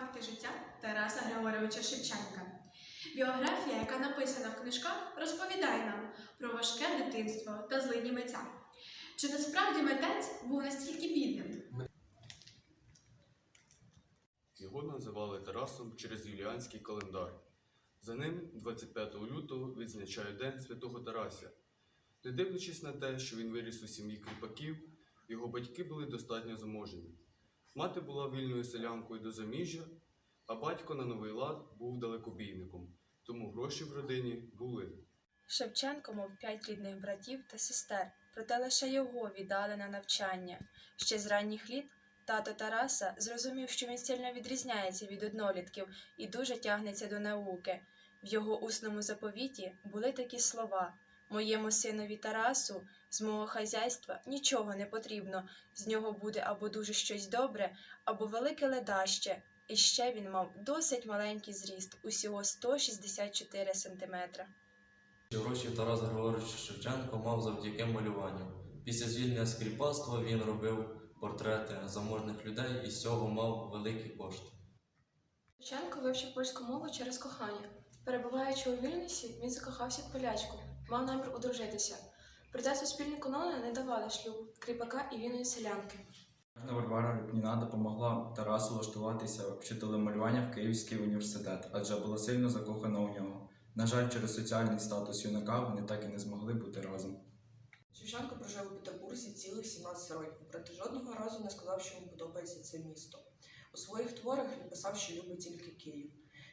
факти життя Тараса Григоровича Шевченка. Біографія, яка написана в книжках, розповідає нам про важке дитинство та злині митця. Чи насправді митець був настільки бідним? Його називали Тарасом через юліанський календар. За ним 25 лютого відзначають День Святого Тарася. Не дивлячись на те, що він виріс у сім'ї кріпаків, його батьки були достатньо заможені. Мати була вільною селянкою до заміжжя, а батько на новий лад був далекобійником, тому гроші в родині були. Шевченко мав п'ять рідних братів та сестер, проте лише його віддали на навчання. Ще з ранніх літ тато Тараса зрозумів, що він сильно відрізняється від однолітків і дуже тягнеться до науки. В його усному заповіті були такі слова Моєму синові Тарасу з мого хазяйства нічого не потрібно, з нього буде або дуже щось добре, або велике ледаще. І ще він мав досить маленький зріст, усього 164 сантиметра. Гроші Тарас Григорович Шевченко мав завдяки малюванню. Після звільнення з він робив портрети заможних людей і з цього мав великі кошти. Шевченко вивчив польську мову через кохання. Перебуваючи у Вільнюсі, він закохався в полячку, мав намір одружитися. Проте суспільні канони не давали шлюб кріпака і вільної селянки. Варвара Репніна допомогла Тарасу влаштуватися вчителем малювання в Київський університет, адже була сильно закохана у нього. На жаль, через соціальний статус юнака вони так і не змогли бути разом. Шевченко прожив у Петербурзі цілих 17 років, проте жодного разу не сказав, що йому подобається це місто. У своїх творах він писав, що любить тільки Київ.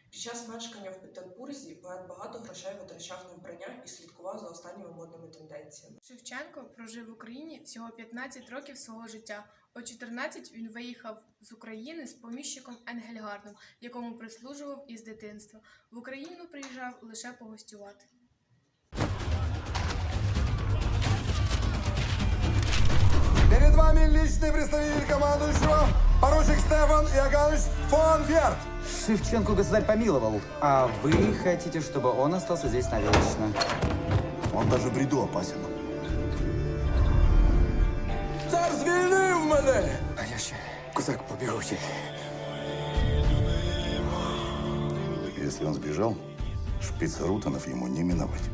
Під час мешкання в Петербурзі поет багато грошей витрачав на вбрання і слідкував за останніми модними тенденціями. Шевченко прожив в Україні всього 15 років свого життя. О 14 він виїхав з України з поміщиком Енгельгардом, якому прислужував із дитинства. В Україну приїжджав лише погостювати. Перед вами личный представитель командующего, поручик Стефан Иоганнович фон Верт. Шевченко государь помиловал, а вы хотите, чтобы он остался здесь навечно. Он даже в бреду опасен. Цар звільнив мене! А я ще козак побігучий. Если он сбежал, шпица Рутанов ему не миновать.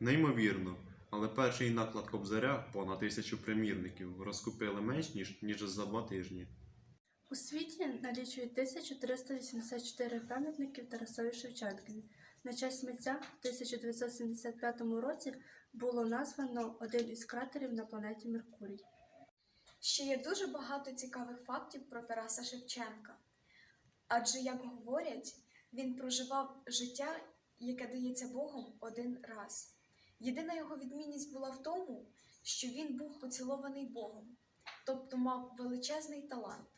Неймовірно, Але перший наклад Кобзаря понад тисячу примірників розкупили менш ніж, ніж за два тижні. У світі налічують 1384 пам'ятників Тарасові Шевченкові. На честь митця в 1975 році було названо один із кратерів на планеті Меркурій. Ще є дуже багато цікавих фактів про Тараса Шевченка. Адже, як говорять, він проживав життя, яке дається Богом один раз. Єдина його відмінність була в тому, що він був поцілований Богом, тобто мав величезний талант.